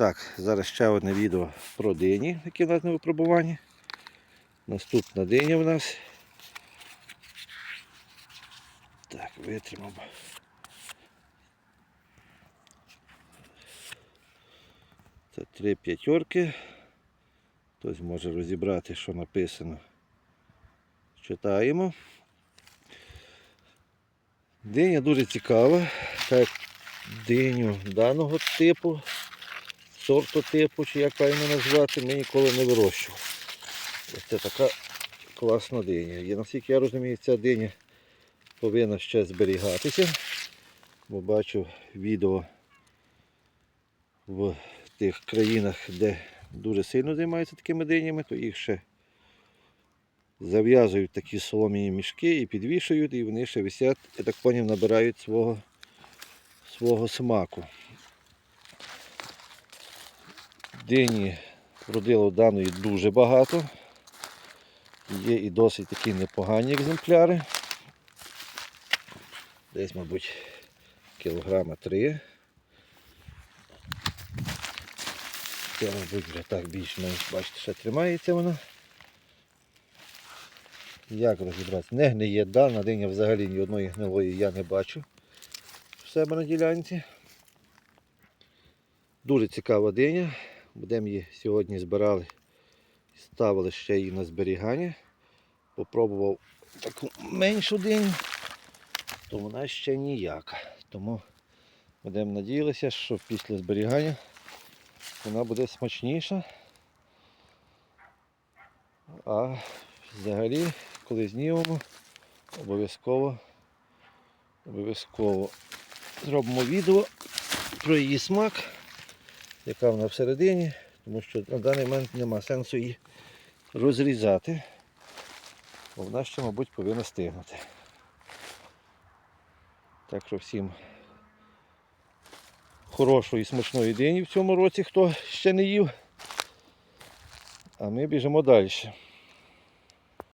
Так, зараз ще одне відео про дині, які в нас на випробуванні. Наступна диня в нас. Так, витримав. Це три п'ятерки. Хтось може розібрати, що написано. Читаємо. Диня дуже цікава. Так, диню даного типу, сорту типу, чи як правильно назвати, ми ніколи не вирощували. Ось Це така класна диня. І наскільки я розумію, ця диня повинна ще зберігатися. Бо бачу відео в тих країнах, де дуже сильно займаються такими динями, то їх ще зав'язують такі солом'яні мішки і підвішують, і вони ще висять, я так поняв, набирають свого, свого смаку. Дині родило даної дуже багато. Є і досить такі непогані екземпляри. Десь, мабуть, кілограма три. Це, мабуть, вже так більш-менш, бачите, ще тримається вона. Як розібратися? Не гниє дана диня взагалі ні одної гнилої я не бачу в себе на ділянці. Дуже цікава диня. Будемо її сьогодні збирали і ставили ще її на зберігання. Попробував таку меншу диню, то вона ще ніяка. Тому будемо надіятися, що після зберігання вона буде смачніша. А взагалі, коли знімемо, обов'язково обов'язково зробимо відео про її смак, яка вона всередині, тому що на даний момент нема сенсу її розрізати, бо вона ще, мабуть, повинна стигнути. Так що всім хорошої і смачної дині в цьому році, хто ще не їв. А ми біжимо далі.